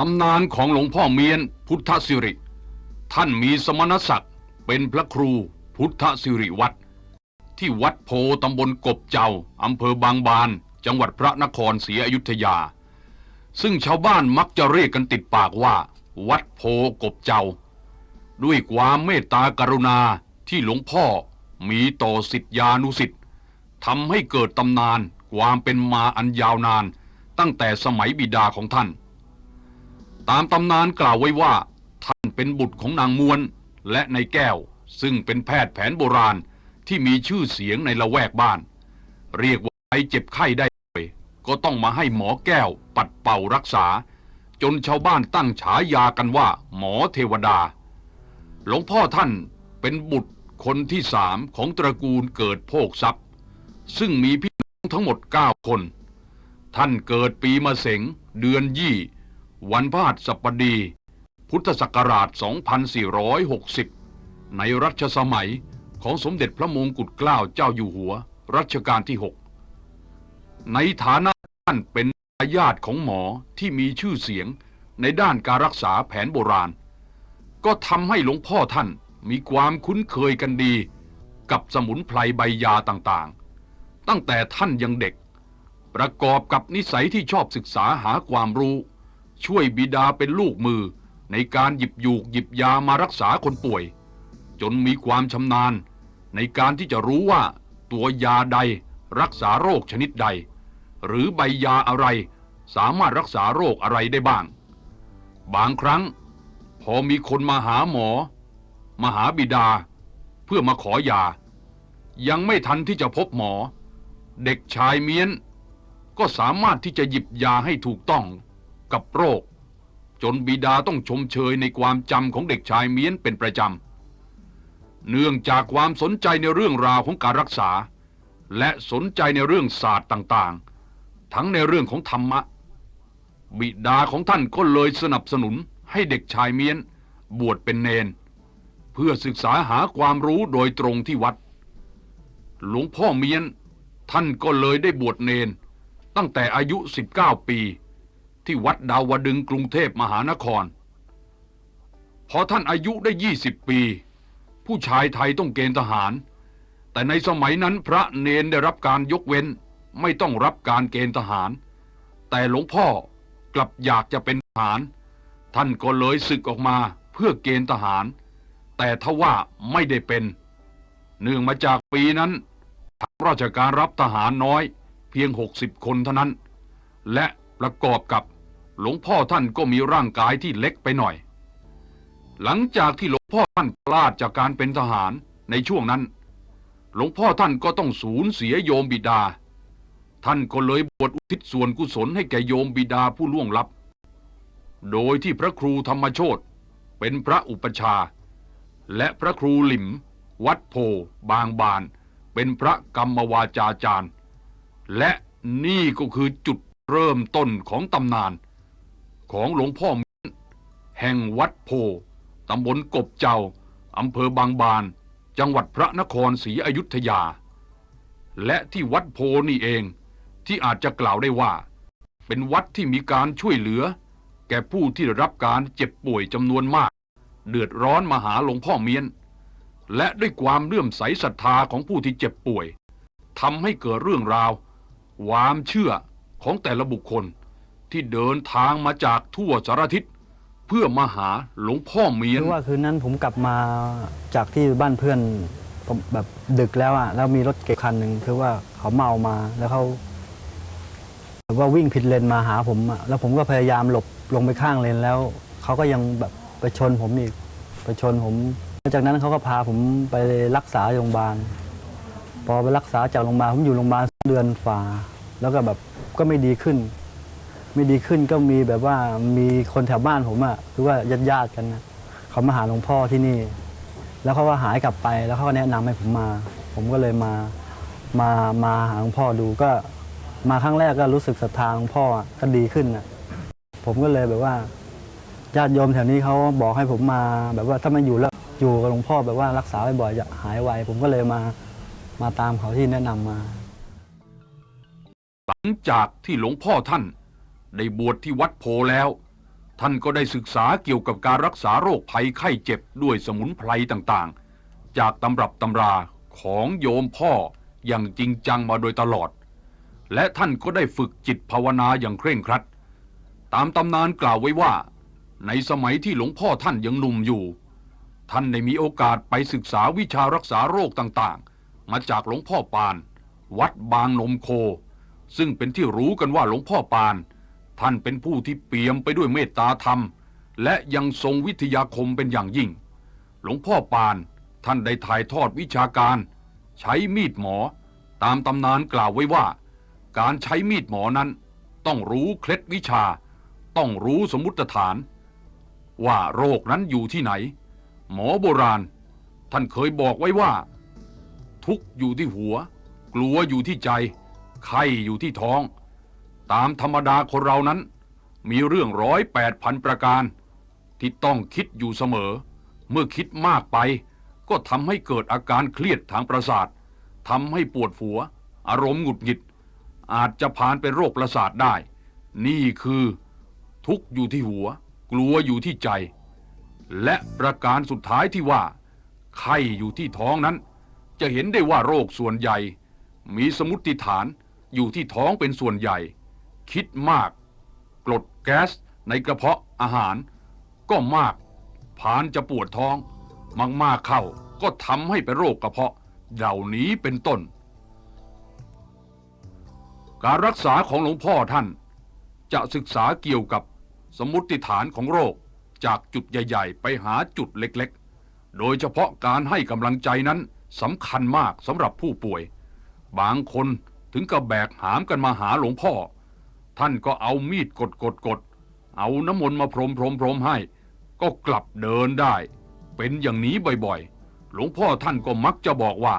ตำนานของหลวงพ่อเมียนพุทธสิริ ท่านมีสมณศักดิ์เป็นพระครูพุทธสิริวัดที่วัดโพตำบลกบเจ้าอำเภอบางบาน จังหวัดพระนครศรีอยุธยา ซึ่งชาวบ้านมักจะเรียกกันติดปากว่า วัดโพกบเจ้า ด้วยความเมตตากรุณาที่หลวงพ่อมีต่อสิทธิานุสิทธิ์ทำให้เกิดตำนานความเป็นมาอันยาวนาน ตั้งแต่สมัยบิดาของท่าน ตามตำนานกล่าวไว้ว่า ท่านเป็นบุตรของนางมวลและนายแก้ว ซึ่งเป็นแพทย์แผนโบราณที่มีชื่อเสียงในละแวกบ้าน เรียกว่าใครเจ็บไข้ได้ป่วยก็ต้องมาให้หมอแก้วปัดเป่ารักษา จนชาวบ้านตั้งฉายากันว่า หมอเทวดา หลวงพ่อท่านเป็นบุตรคนที่สามของตระกูลเกิดโภคทรัพย์ ซึ่งมีพี่น้องทั้งหมด 9 คน ท่านเกิดปีมะเสงเดือนยี่ วันพฤหัสบดี พุทธศักราช 2460 ในรัชสมัยของสมเด็จพระมงกุฎเกล้าเจ้าอยู่หัว รัชกาลที่ 6 ในฐานะท่านเป็นญาติของหมอที่มีชื่อเสียงในด้านการรักษาแผนโบราณ ก็ทำให้หลวงพ่อท่านมีความคุ้นเคยกันดี กับสมุนไพรใบยาต่างๆ ตั้งแต่ท่านยังเด็ก ประกอบกับนิสัยที่ชอบศึกษาหาความรู้ ช่วยบิดาเป็นลูกมือ ในการหยิบยูกหยิบยามารักษาคนป่วย จนมีความชำนาญ ในการที่จะรู้ว่า ตัวยาใดรักษาโรคชนิดใด หรือใบยาอะไร สามารถรักษาโรคอะไรได้บ้าง บางครั้ง พอมีคนมาหาหมอ มาหาบิดา เพื่อมาขอยา ยังไม่ทันที่จะพบหมอ เด็กชายเมียน ก็สามารถที่จะหยิบยาให้ถูกต้อง กับโรค จนบิดาต้องชมเชยในความจำของเด็กชายเมียนเป็นประจำ เนื่องจากความสนใจในเรื่องราวของการรักษา และสนใจในเรื่องศาสตร์ต่างๆ ทั้งในเรื่องของธรรมะ บิดาของท่านก็เลยสนับสนุนให้เด็กชายเมียนบวชเป็นเนน เพื่อศึกษาหาความรู้โดยตรงที่วัด หลวงพ่อเมียนท่านก็เลยได้บวชเนนตั้งแต่อายุ 19 ปี ที่วัดดาวดึงกรุงเทพมหานคร พอท่านอายุได้ 20 ปี ผู้ชายไทยต้องเกณฑ์ทหาร แต่ในสมัยนั้นพระเนนได้รับการยกเว้น ไม่ต้องรับการเกณฑ์ทหาร แต่หลวงพ่อกลับอยากจะเป็นทหาร ท่านก็เลยศึกออกมาเพื่อเกณฑ์ทหาร แต่ทว่าไม่ได้เป็น เนื่องมาจากปีนั้นทางราชการรับทหารน้อย เพียง 60 คนเท่านั้น และประกอบกับ หลวงพ่อท่านก็มีร่างกายที่เล็กไปหน่อย หลังจากที่หลวงพ่อท่านพลาดจากการเป็นทหารในช่วงนั้น หลวงพ่อท่านก็ต้องสูญเสียโยมบิดา ท่านก็เลยบวชอุทิศส่วนกุศลให้แก่โยมบิดาผู้ล่วงลับ โดยที่พระครูธรรมโชตเป็นพระอุปชา และพระครูหลิม วัดโพ บางบาน เป็นพระกรรมวาจาจารย์ และนี่ก็คือจุดเริ่มต้นของตำนาน ของหลวงพ่อเมียนแห่งวัดโพ ตำบลกบเจ้า อำเภอบางบาน จังหวัดพระนครศรีอยุธยา และที่วัดโพนี่เองที่อาจจะกล่าวได้ว่า เป็นวัดที่มีการช่วยเหลือ แก่ผู้ที่รับการเจ็บป่วยจำนวนมาก เดือดร้อนมาหาหลวงพ่อเมียน และด้วยความเลื่อมใสศรัทธาของผู้ที่เจ็บป่วยทำให้เกิดเรื่องราวความเชื่อของแต่ละบุคคล ที่เดินทางมาจากทั่วสารทิศเพื่อมาหาหลวงพ่อเมียน คือว่าคืนนั้นผมกลับมาจากที่บ้านเพื่อนผมแบบดึกแล้วอะแล้วมีรถเก๋งคันหนึ่งคือว่าเขาเมามาแล้วเขาแบบว่าวิ่งผิดเลนมาหาผมอะแล้วผมก็พยายามหลบลงไปข้างเลนแล้วเขาก็ยังแบบไปชนผมอีกไปชนผมจากนั้นเขาก็พาผมไปรักษาโรงพยาบาลพอไปรักษาจากโรงพยาบาลผมอยู่โรงพยาบาลเดือนฝ่าแล้วก็แบบก็ไม่ดีขึ้น ไม่ดีขึ้นก็มีแบบว่ามีคนแถวบ้านผมอะคือว่าญาติญาติกันนะเขามาหาหลวงพ่อที่นี่ แล้วเขาก็หายกลับไป แล้วเขาก็แนะนำให้ผมมา ผมก็เลยมามามาหาหลวงพ่อดูก็ มาครั้งแรกก็รู้สึกศรัทธาหลวงพ่ออะก็ดีขึ้นนะผมก็เลยแบบว่าญาติโยมแถวนี้เขาบอกให้ผมมาแบบว่าถ้ามาอยู่แล้วอยู่กับหลวงพ่อแบบว่ารักษาบ่อยๆจะหายไวผมก็เลยมามาตามเขาที่แนะนำมา หลังจากที่หลวงพ่อท่าน ได้บวชที่วัดโพแล้ว ท่านก็ได้ศึกษาเกี่ยวกับการรักษาโรคภัยไข้เจ็บด้วยสมุนไพรต่างๆ จากตำรับตำราของโยมพ่ออย่างจริงจังมาโดยตลอด และท่านก็ได้ฝึกจิตภาวนาอย่างเคร่งครัด ตามตำนานกล่าวไว้ว่า ในสมัยที่หลวงพ่อท่านยังหนุ่มอยู่ ท่านได้มีโอกาสไปศึกษาวิชารักษาโรคต่างๆ มาจากหลวงพ่อปาน วัดบางนมโค ซึ่งเป็นที่รู้กันว่าหลวงพ่อปาน ท่านเป็นผู้ที่เปี่ยมไปด้วยเมตตาธรรม และยังทรงวิทยาคมเป็นอย่างยิ่ง หลวงพ่อปานท่านได้ถ่ายทอดวิชาการ ใช้มีดหมอ ตามตำนานกล่าวไว้ว่า การใช้มีดหมอนั้น ต้องรู้เคล็ดวิชา ต้องรู้สมมติฐาน ว่าโรคนั้นอยู่ที่ไหน หมอโบราณ ท่านเคยบอกไว้ว่า ทุกอยู่ที่หัว กลัวอยู่ที่ใจ ไข้อยู่ที่ท้อง ตามธรรมดาคนเรานั้น มีเรื่องร้อยแปดพันประการ ที่ต้องคิดอยู่เสมอ เมื่อคิดมากไป ก็ทำให้เกิดอาการเครียดทางประสาททำให้ปวดหัว อารมณ์หงุดหงิด อาจจะผ่านเป็นโรคประสาทได้ นี่คือ ทุกข์อยู่ที่หัว กลัวอยู่ที่ใจ และประการสุดท้ายที่ว่า ไข้อยู่ที่ท้องนั้น จะเห็นได้ว่าโรคส่วนใหญ่ มีสมมติฐานอยู่ที่ท้องเป็นส่วนใหญ่ คิดมาก กรดแก๊สในกระเพาะอาหาร ก็มากผานจะปวดท้อง มากๆเข้าก็ทำให้เป็นโรคกระเพาะเหล่านี้เป็นต้น การรักษาของหลวงพ่อท่าน จะศึกษาเกี่ยวกับสมมติฐานของโรคจากจุดใหญ่ ๆ ไปหาจุดเล็กๆ โดยเฉพาะการให้กำลังใจนั้นสำคัญมากสำหรับผู้ป่วย บางคนถึงกับแบกหามกันมาหาหลวงพ่อ ท่านก็เอามีดกดกดกดเอาน้ำมนต์มาพรมพรมพรมให้ ก็กลับเดินได้ เป็นอย่างนี้บ่อยๆ หลวงพ่อท่านก็มักจะบอกว่า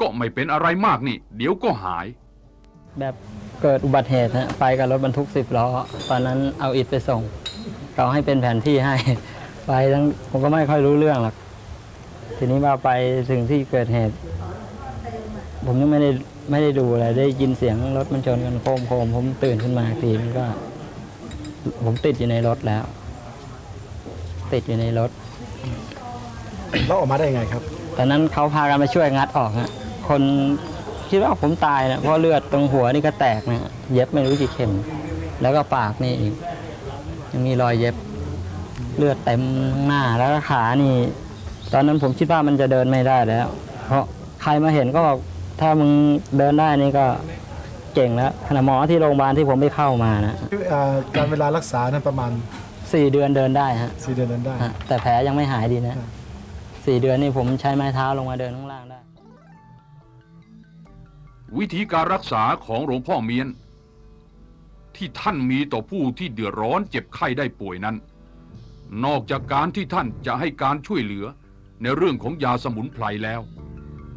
ก็ไม่เป็นอะไรมากนี่ เดี๋ยวก็หาย แบบเกิดอุบัติเหตุฮะไปกับรถบรรทุกสิบล้อ ตอนนั้นเอาอิฐไปส่งเขาให้เป็นแผนที่ให้ ไปทั้งผมก็ไม่ค่อยรู้เรื่องหรอกทีนี้ว่าไปถึงที่เกิดเหตุ ผมยังไม่ได้ ไม่ได้ดูอะไรได้ยินเสียงรถมันชนกันโครมโครมผมตื่นขึ้นมาอีกทีมันก็ ผมติดอยู่ในรถแล้ว ติดอยู่ในรถ แล้วออกมาได้ยังไงครับ ตอนนั้นเขาพากันมาช่วยงัดออกฮะคนคิดว่าผมตายนะเพราะเลือดตรงหัวนี่ก็แตกนะฮะเย็บไม่รู้กี่เข็ม แล้วก็ปากนี่อีกยังมีรอยเย็บเลือดเต็มทั้งหน้าแล้วก็ขานี่ ตอนนั้นผมคิดว่ามันจะเดินไม่ได้แล้ว เพราะใครมาเห็นก็บอก ถ้ามึงเดินได้นี่ก็เก่งแล้วขณะหมอที่โรงพยาบาลที่ผมไปเข้ามานะเอ่อการเวลารักษานั้นประมาณสี่เดือนเดินได้ฮะ4เดือนนั้นได้ ฮะแต่แผลยังไม่หายดีนะสี่เดือนนี่ผมใช้ไม้เท้าลงมาเดินข้างล่างได้ วิธีการรักษาของหลวงพ่อเมียน ที่ท่านมีต่อผู้ที่เดือดร้อนเจ็บไข้ได้ป่วยนั้น นอกจากการที่ท่านจะให้การช่วยเหลือในเรื่องของยาสมุนไพรแล้ว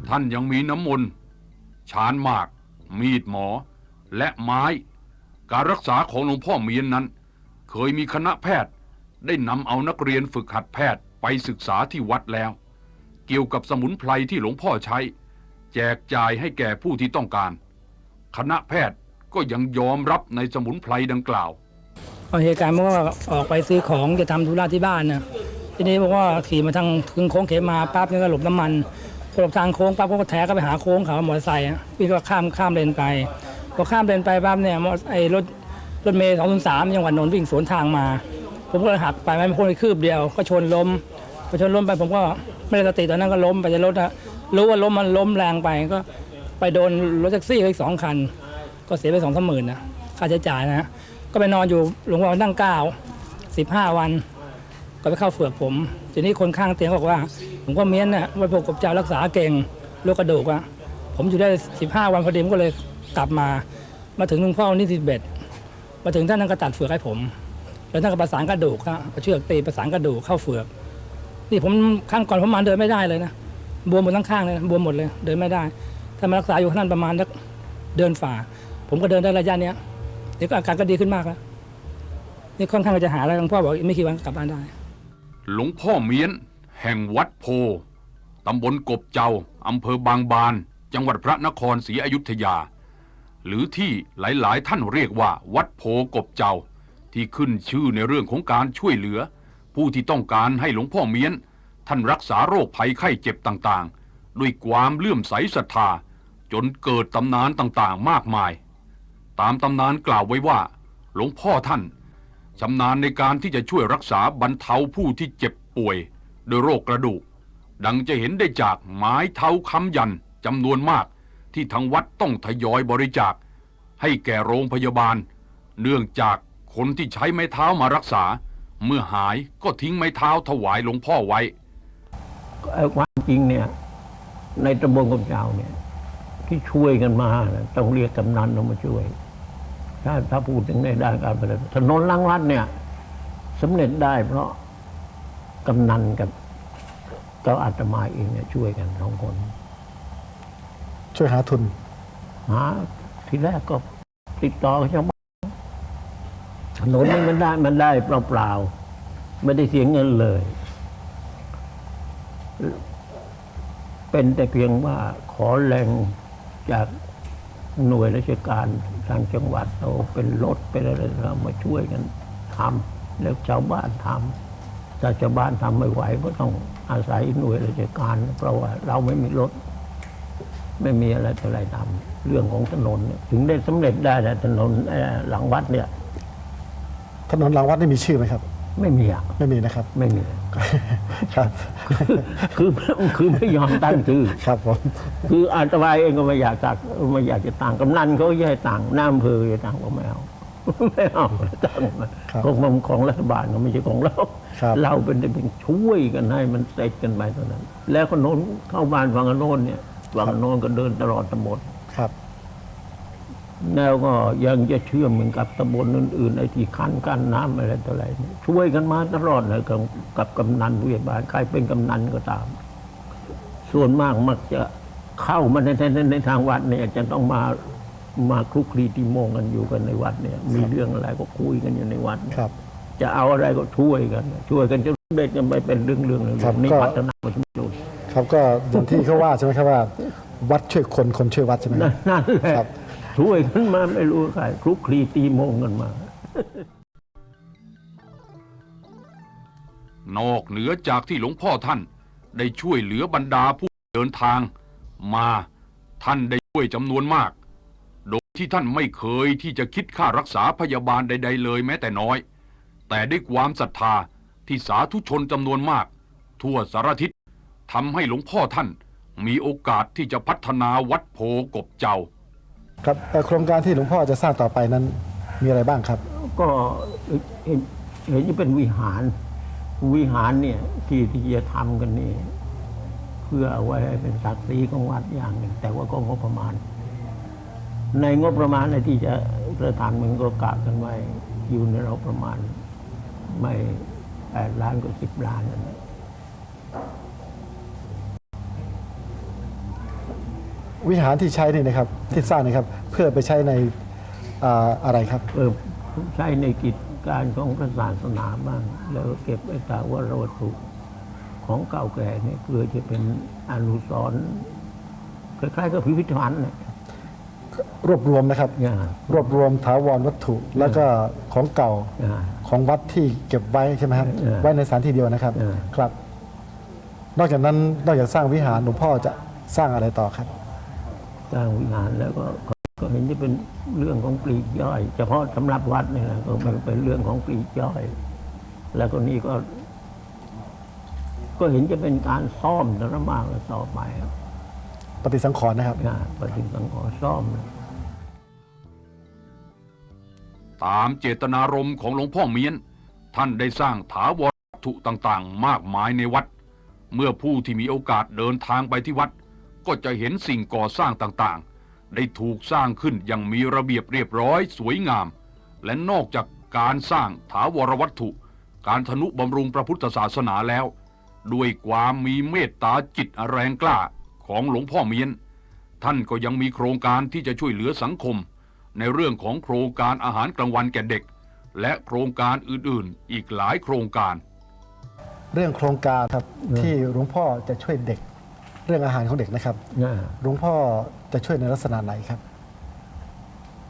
ท่านยังมีน้ำมนต์ ชานหมาก มีดหมอ และไม้ การรักษาของหลวงพ่อเมียนนั้น เคยมีคณะแพทย์ได้นำเอานักเรียนฝึกหัดแพทย์ไปศึกษาที่วัดแล้ว เกี่ยวกับสมุนไพรที่หลวงพ่อใช้ แจกจ่ายให้แก่ผู้ที่ต้องการ คณะแพทย์ก็ยังยอมรับในสมุนไพรดังกล่าวเอเหตุการณ์เมื่อว่าออกไปซื้อของจะทำธุระที่บ้านนะทีนี้บอกว่าขี่มาทางถึงโค้งเขมาปั๊บนี่ก็หลบน้ำมัน พอหลบทางโค้งปั๊บก็แถก็ไปหาโค้งเขามอเตอร์ไซค์อะพี่ก็ข้ามข้ามเลนไปพอข้ามเลนไปปั๊บเนี่ยไอ้รถรถเมย์สองศูนย์สามจังหวัดนนท์วิ่งสวนทางมา ผมก็เลยหักไปไม่พ้นไปคืบเดียว ก็ชนล้มพอชนล้มไปผมก็ไม่ได้สติตอนนั้นก็ล้มไปจะรถอะรู้ว่าล้มมันล้มแรงไปก็ไปโดนรถแท็กซี่อีกสองคัน ก็เสียไปสองสามหมื่นนะค่าใช้จ่ายนะก็ไปนอนอยู่หลวงพ่อนั่งเก้าสิบห้าวัน ก็ไปเข้าเฝือกผม ทีนี้คนข้างเตียงบอกว่าผมก็เมียนน่ะว่าพวกกับเจ้ารักษาเก่งโรคกระดูกอะผมอยู่ได้สิบห้าวันพอดีผมก็เลยกลับมา มาถึงลวงพ่อนี่สิบเอ็ดมาถึงท่านนั้นก็ตัดเฝือกให้ผม แล้วท่านก็ประสานกระดูกครับเอาเชือกตีประสานกระดูกเข้าเฝือกนี่ผมข้างก่อนผมมาเดินไม่ได้เลยนะบวมหมดทั้งข้างเลยนะบวมหมดเลยเดินไม่ได้ถ้ามารักษาอยู่ที่นั่นประมาณสักเดินฝ่า ผมก็เดินได้ระยะเนี้ยเดี๋ยวก็อาการก็ดีขึ้นมากแล้วนี่ค่อนข้างจะหาแล้วหลวงพ่อบอกไม่กี่วันกลับบ้านได้ หลวงพ่อเมียน แห่งวัดโพ ตำบลกบเจ้า อำเภอบางบาน จังหวัดพระนครศรีอยุธยา หรือที่หลายๆ ท่านเรียกว่า วัดโพกบเจ้าทที่ขึ้นชื่อในเรื่องของการช่วยเหลือ ผู้ที่ต้องการให้หลวงพ่อเมียน ท่านรักษาโรคภัยไข้เจ็บต่างๆ ด้วยความเลื่อมใสศรัทธา จนเกิดตำนานต่างๆ มากมาย ตามตำนานกล่าวไว้ว่า หลวงพ่อท่าน ชำนาญในการที่จะช่วยรักษาบรรเทาผู้ที่เจ็บป่วยโดยโรคกระดูก ดังจะเห็นได้จากไม้เท้าค้ำยันจำนวนมากที่ทางวัดต้องทยอยบริจาค ให้แก่โรงพยาบาล เนื่องจากคนที่ใช้ไม้เท้ามารักษา เมื่อหายก็ทิ้งไม้เท้าถวายหลวงพ่อไว้ความจริงเนี่ยในตำบลกบเจ้าเนี่ยที่ช่วยกันมาต้องเรียกกำนันมาช่วย ถ้าถ้าพูดถึงในด้านการปฏิบัติถนนลังวัดเนี่ยสำเร็จได้เพราะกำนันกับก็อาตมาเองเนี่ยช่วยกันสองคน ช่วยหาทุนหาทีแรกก็ติดต่อกับชาวบ้านถนนนี่มันได้มันได้เปล่าๆไม่ได้เสียเงินเลย เป็นแต่เพียงว่าขอแรงจาก หน่วยราชการทางจังหวัดเอาเป็นรถเป็นอะไรเรามาช่วยกันทำแล้วชาวบ้านทำถ้าชาวบ้านทำไม่ไหวก็ต้องอาศัยหน่วยราชการ เพราะว่าเราไม่มีรถ ไม่มีอะไรต่อะไรทำเรื่องของถนน ถึงได้สำเร็จได้แต่ถนนหลังวัดเนี่ยถนนหลังวัดนี่มีชื่อไหมครับ ไม่มีอะ ไม่มีนะครับ ไม่มี ครับ คือคือไม่ยอมตั้งชื่อ ครับผม คืออาตมาเองก็ไม่อยากตักไม่อยากจะต่างกำนันเขาแย่ต่างน้าอำเภอจะต่างก็ไม่เอาไม่เอาต่างมาครับของมันของรัฐบาลก็ไม่ใช่ของเราครับเราเป็นแต่เป็นช่วยกันให้มันเสร็จกันไปเท่านั้น แล้วคนโน้นเข้าบ้านฝั่งโน้นเนี่ยฝั่งโน้นก็เดินตลอดตำบลครับ แล้วก็ยังจะเชื่อมเหมือนกับตำบลอื่นๆไอ้ที่คันกันน้ำอะไรต่ออะไรเนี่ยช่วยกันมาตลอดเลยกับกับกำนันผู้ใหญ่บ้านใครเป็นกำนันก็ตาม ส่วนมากมักจะเข้ามาในในในทางวัดเนี่ยจะต้องมามาคลุกคลีตีโมงกันอยู่กันในวัดเนี่ย มีเรื่องอะไรก็คุยกันอยู่ในวัดเนี่ยครับ จะเอาอะไรก็ช่วยกัน ช่วยกันจนเด็ดกันไปเป็นเรื่องๆเรื่องครับๆนี่ก็ พัฒนามาชุมชนครับก็อย่างที่เขาว่าใช่ไหมครับว่า วัดช่วยคนคนช่วยวัดใช่ไหมคนั่รันบนั่นแหละครับ ช่วยกันมาไม่รู้ใครคลุกคลีตีโมงกันมา นอกเหนือจากที่หลวงพ่อท่านได้ช่วยเหลือบรรดาผู้เดินทาง มาท่านได้ช่วยจำนวนมาก โดยที่ท่านไม่เคยที่จะคิดค่ารักษาพยาบาลใด ๆ เลยแม้แต่น้อย แต่ด้วยความศรัทธาที่สาธุชนจำนวนมาก ทั่วสารทิศทำให้หลวงพ่อท่านมีโอกาสที่จะพัฒนาวัดโพกบเจ้า ครับเอ่โครงการที่หลวงพ่อจะสร้างต่อไปนั้นมีอะไรบ้างครับ ก็เห็นเห็นจะเป็นวิหาร วิหารเนี่ยที่ที่จะทำกันนี่เพื่อเอาไว้ให้เป็นศักดิ์ศรีของวัดอย่างหนึ่ง แต่ว่าก็งบประมาณ ในงบประมาณในที่จะจะทำมันก็กะกันไว้อยู่ในเราประมาณ ไม่แปดล้านก็สิบล้านนั่นแหละ วิหารที่ใช้นี่นะครับที่สร้างนี่ครับเพื่อไปใช้ในอ่าอะไรครับ เออใช้ในกิจการของพระศาสนาบ้าง แล้วก็เก็บไว้ตาวรวัตถุของเก่าแก่เนี่ยเพื่อจะเป็นอนุสรณ์คล้ายๆกับพิพิธภัณฑ์เนี่ยรวบรวมนะครับอย่างรวบรวมถาวรวัตถุแล้วก็ของเก่าอย่างของวัดที่เก็บไว้ใช่ไหมครับเออไว้ในสถานที่เดียวนะครับเออ ครับ นอกจากนั้นนอกจากสร้างวิหารหลวงพ่อจะสร้างอะไรต่อครับ สร้างวิหารแล้วก็ก็ก็เห็นจะเป็นเรื่องของปลีกย่อย เฉพาะสำหรับวัดนี่แหละก็มันเป็นเรื่องของปลีกย่อย แล้วก็นี่ก็ ก็เห็นจะเป็นการซ่อมแต่ละมากแล้วต่อไปครับปฏิสังขรณ์นะครับ งานปฏิสังขรณ์ซ่อมตามเจตนารมณ์ของหลวงพ่อเมียน ท่านได้สร้างถาวรวัตถุต่างๆ มากมายในวัด เมื่อผู้ที่มีโอกาสเดินทางไปที่วัด ก็จะเห็นสิ่งก่อสร้างต่างๆ ได้ถูกสร้างขึ้นอย่างมีระเบียบเรียบร้อยสวยงาม และนอกจากการสร้างถาวรวัตถุ การทนุบำรุงพระพุทธศาสนาแล้ว ด้วยความมีเมตตาจิตแรงกล้าของหลวงพ่อเมียน ท่านก็ยังมีโครงการที่จะช่วยเหลือสังคม ในเรื่องของโครงการอาหารกลางวันแก่เด็ก และโครงการอื่นๆ อีกหลายโครงการ เรื่องโครงการครับที่หลวงพ่อจะช่วยเด็ก เรื่องอาหารของเด็กนะครับนะหลวงพ่อจะช่วยในลักษณะไหนครับ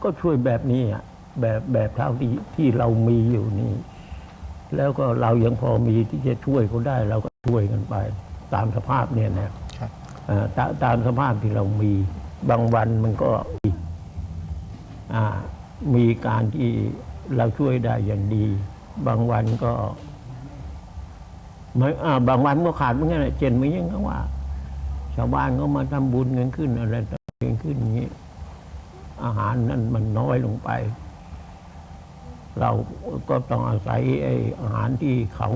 ก็ช่วยแบบนี้อะแบบแบบเท่าที่ที่เรามีอยู่นี่ แล้วก็เรายังพอมีที่จะช่วยเขาได้เราก็ช่วยกันไป ตามสภาพเนี่ยนะครับเอ่อตาตามสภาพที่เรามี บางวันมันก็อ่ามีการที่เราช่วยได้อย่างดี บางวันก็ไม่อ่าบางวันก็ขาดเหมือนกันแหละเจนไม่ยังก็ว่า ชาวบ้านก็มาทำบุญกันขึ้นอะไรต่อกันขึ้นอย่างนี้ อาหารนั้นมันน้อยลงไป เราก็ต้องอาศัยไอ้อาหารที่เขา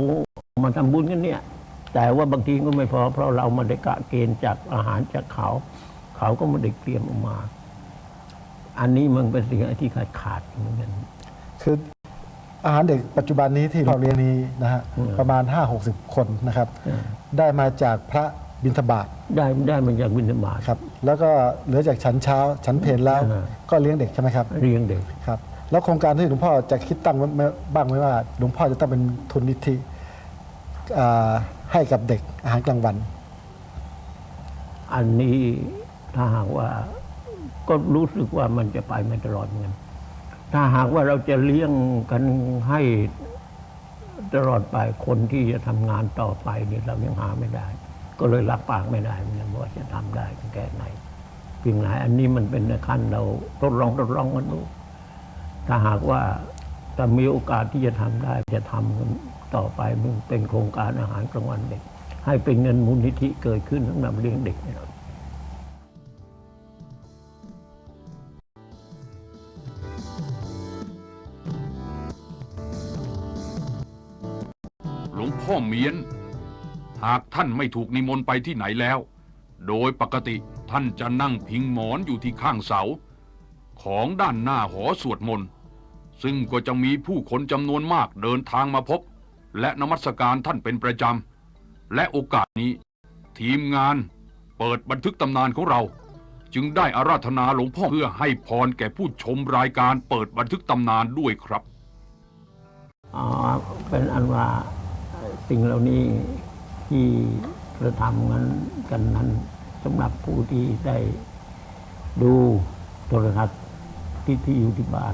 มาทำบุญกันเนี่ย แต่ว่าบางทีก็ไม่พอ เพราะเราไมาได้กะเกณฑ์จากอาหารจากเขา เขาก็ไม่ได้เตรียมออกมา อันนี้มันเป็นสิ่งที่ขาดขาดๆเหมือนกันคืออาหารเด็กปัจจุบันนี้ที่เราเรียนนี้นะฮะอืมประมาณ 5-60 คนนะครับเออได้มาจากพระ บิณฑบาตได้ได้มาจากวินธบาตครับ แล้วก็เหลือจากฉันเช้าฉันเพลแล้วอ่าก็เลี้ยงเด็กใช่ไหมครับเลี้ยงเด็กครับ แล้วโครงการที่หลวงพ่อจะคิดตั้งไว้ไหมบ้างไหมว่าหลวงพ่อจะตั้งเป็นทุนนิธิอ่าให้กับเด็กอาหารกลางวัน อันนี้ถ้าหากว่าก็รู้สึกว่ามันจะไปไม่ตลอดเหมือนกันถ้าหากว่าเราจะเลี้ยงกันให้ตลอดไปคนที่จะทำงานต่อไปเนี่ยเรายังหาไม่ได้ ก็เลยรับปากไม่ได้เหมือนกันว่าจะทำได้แค่ไหนเพียงไหนอันนี้มันเป็นขั้นเราทดลองทดลองกันดูถ้าหากว่าถ้ามีโอกาสที่จะทำได้จะทำกันต่อไปมันเป็นโครงการอาหารกลางวันเด็ก ให้เป็นเงินมูลนิธิเกิดขึ้นสำหรับเลี้ยงเด็กเนี่ยหลวงพ่อเมียน หากท่านไม่ถูกนิมนต์ไปที่ไหนแล้ว โดยปกติท่านจะนั่งพิงหมอนอยู่ที่ข้างเสา ของด้านหน้าหอสวดมนต์ซึ่งก็จะมีผู้คนจำนวนมากเดินทางมาพบ และนมัสการท่านเป็นประจำ และโอกาสนี้ ทีมงานเปิดบันทึกตำนานของเรา จึงได้อาราธนาหลวงพ่อเพื่อให้พรแก่ผู้ชมรายการเปิดบันทึกตำนานด้วยครับอ่าเป็นอันว่าสิ่งเหล่านี้ ที่กระทำกันกันนั้นสำหรับผู้ที่ได้ดูโทรทัศน์ที่ที่อยู่ที่บ้าน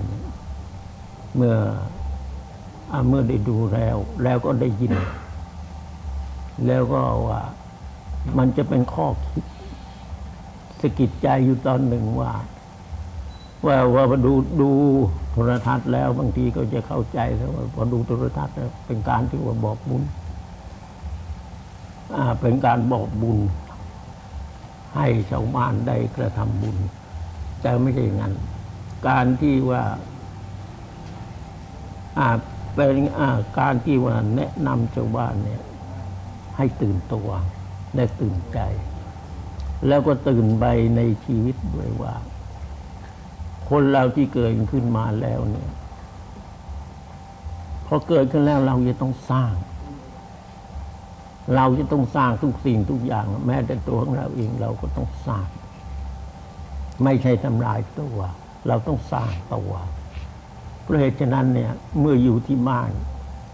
เมื่อเมื่อได้ดูแล้ว แล้วก็ได้ยิน แล้วก็ว่ามันจะเป็นข้อคิดสะกิดใจอยู่ตอนหนึ่งว่า ว่าว่าดูดูโทรทัศน์แล้วบางทีก็จะเข้าใจแล้วว่าพอดูโทรทัศน์แล้วเป็นการที่ว่าบอกบุญ เป็นการบอกบุญ ให้ชาวบ้านได้กระทำบุญ แต่ไม่ใช่อย่างนั้น การที่ว่าเป็นการที่ว่าแนะนำชาวบ้านเนี่ยให้ตื่นตัวและตื่นใจ แล้วก็ตื่นไปในชีวิตด้วยว่า คนเราที่เกิดขึ้นมาแล้วเนี่ยพอเกิดขึ้นแล้วเราจะต้องสร้าง เราจะต้องสร้างทุกสิ่งทุกอย่าง แม้แต่ตัวของเราเองเราก็ต้องสร้าง ไม่ใช่ทำลายตัว เราต้องสร้างตัวเพราะเหตุฉะนั้นเนี่ยเมื่ออยู่ที่บ้าน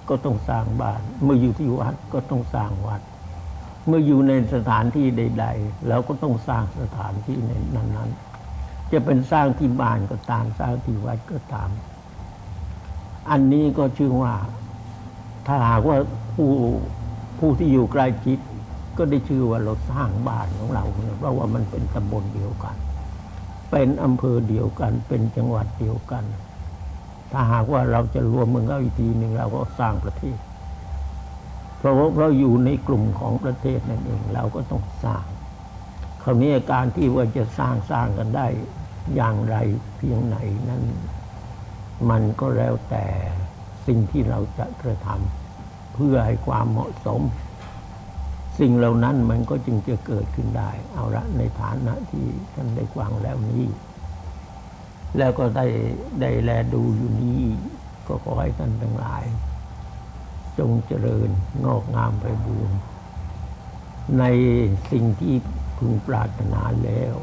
ก็ต้องสร้างบ้าน เมื่ออยู่ที่วัดก็ต้องสร้างวัด เมื่ออยู่ในสถานที่ใด ๆ เราก็ต้องสร้างสถานที่ในนั้นๆ จะเป็นสร้างที่บ้านก็ตามสร้างที่วัดก็ตาม อันนี้ก็ชื่อว่าถ้าหากว่าผู้ ผู้ที่อยู่ใกล้ชิดก็ได้ชื่อว่าเราสร้างบ้านของเราเนี่ยเพราะว่ามันเป็นตำบลเดียวกัน เป็นอำเภอเดียวกัน เป็นจังหวัดเดียวกัน ถ้าหากว่าเราจะรวมเมืองเข้าอีกทีหนึ่งเราก็สร้างประเทศ เพราะว่าเราอยู่ในกลุ่มของประเทศนั่นเองเราก็ต้องสร้าง คราวนี้การที่ว่าจะสร้างสร้างกันได้อย่างไรเพียงไหนนั้น มันก็แล้วแต่สิ่งที่เราจะกระทำ เพื่อให้ความเหมาะสม สิ่งเหล่านั้นมันก็จึงจะเกิดขึ้นได้ เอาละในฐานะที่ท่านได้ฟังแล้วนี้ แล้วก็ได้ได้แลดูอยู่นี้ก็ขอให้ท่านทั้งหลาย จงเจริญงอกงามไปบูรณ์ในสิ่งที่พึงปรารถนาแล้ว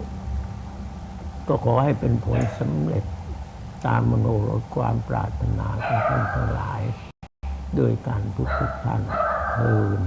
ก็ขอให้เป็นผลสำเร็จตามมโนรถความปรารถนาของท่านทั้งหลาย โดยการทุกทุกท่านเทิน